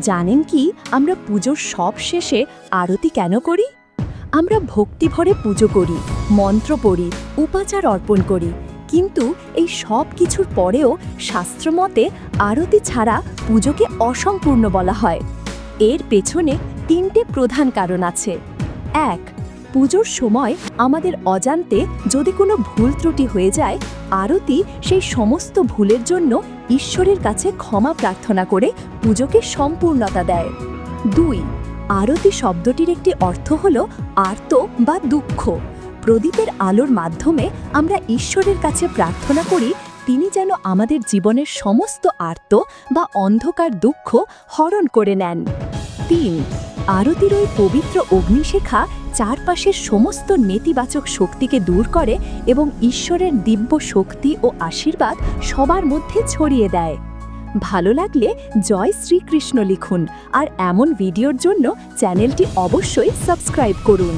জানেন কি আমরা পুজোর সব শেষে আরতি কেন করি? আমরা ভক্তি ভরে পুজো করি, মন্ত্র পড়ি, উপাচার অর্পণ করি। কিন্তু এই সব কিছুর পরেও শাস্ত্রমতে আরতি ছাড়া পুজোকে অসম্পূর্ণ বলা হয়। এর পেছনে তিনটে প্রধান কারণ আছে। এক পুজোর সময় আমাদের অজান্তে যদি কোনো ভুল ত্রুটি হয়ে যায়, আরতি সেই সমস্ত ভুলের জন্য ঈশ্বরের কাছে ক্ষমা প্রার্থনা করে পুজোকে সম্পূর্ণতা দেয়। দুই, আরতি শব্দটির একটি অর্থ হল আর্ত বা দুঃখ। প্রদীপের আলোর মাধ্যমে আমরা ঈশ্বরের কাছে প্রার্থনা করি, তিনি যেন আমাদের জীবনের সমস্ত আর্ত বা অন্ধকার দুঃখ হরণ করে নেন। তিন, আরতির ওই পবিত্র অগ্নিশেখা চারপাশের সমস্ত নেতিবাচক শক্তিকে দূর করে এবং ঈশ্বরের দিব্য শক্তি ও আশীর্বাদ সবার মধ্যে ছড়িয়ে দেয়। ভালো লাগলে জয় শ্রীকৃষ্ণ লিখুন আর এমন ভিডিওর জন্য চ্যানেলটি অবশ্যই সাবস্ক্রাইব করুন।